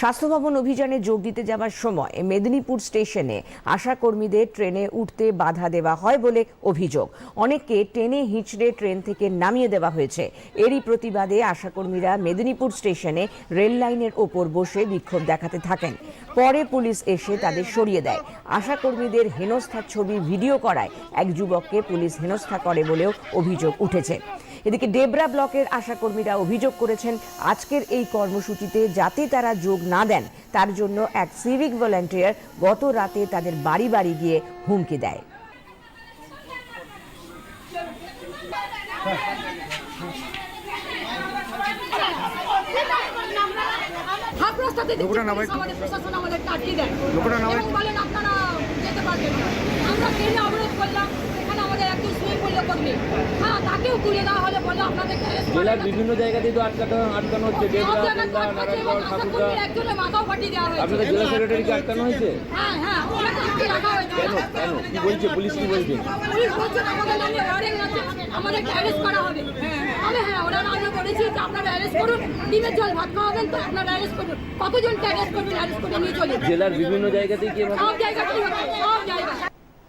স্বাস্থ্য ভবন অভিযানে যোগ দিতে যাওয়ার সময় মেদিনীপুর স্টেশনে আশাকর্মীদের ট্রেনে উঠতে বাধা দেওয়া হয় বলে অভিযোগ। অনেককে টেনে হিঁচড়ে ট্রেন থেকে নামিয়ে দেওয়া হয়েছে। এরই প্রতিবাদে আশাকর্মীরা মেদিনীপুর স্টেশনে রেল লাইনের ওপর বসে বিক্ষোভ দেখাতে থাকেন। পরে পুলিশ এসে তাদের সরিয়ে দেয়। আশাকর্মীদের হেনস্থার ছবি ভিডিও করায় এক যুবককে পুলিশ হেনস্থা করে বলেও অভিযোগ উঠেছে। এদিকে ডেবরা ব্লকের আশাকর্মীরা অভিযোগ করেছেন আজকের এই কর্মসূচিতে যাতে তারা যোগ না দেন তার জন্য এক সিভিক ভলান্টিয়ার গত রাতে তাদের বাড়ি বাড়ি গিয়ে হুমকি দেয়। হাফ রাস্তাতে দিচ্ছে লোকটা নামাই- পুলিশ আমাদের প্রশাসন আমাদের আটকে দেয়। এবং বলেন আপনারা যেতে পারবেন আমরা ট্রেনে অবরোধ করলাম। দেওয়া হলে জেলার। বিভিন্ন জায়গাতেই তো আটকানো আটকানো হচ্ছে। ঠাকুরদা একজনের মাথাও ফাটিয়ে দেওয়া হয়েছে। আপনাদের জেলা সেক্রেটারিকে আটকানো হয়েছে? হ্যাঁ হ্যাঁ ওনাকে আটকে রাখা হয়েছে। কেন? কেন? কি বলছে? পুলিশ কি বলছে? পুলিশ বলছেন আমাদের নামে ওয়ারেন্ট আছে আমাদেরকে অ্যারেস্ট করা হবে। আমি হ্যাঁ ওনারা আমরা বলেছি যে আপনারা অ্যারেস্ট করুন ডিমের জল ভাত খাওয়াবেন তো আপনারা অ্যারেস্ট করুন। কতজনকে অ্যারেস্ট করবেন অ্যারেস্ট করে নিয়ে চলে জেলার বিভিন্ন সব সব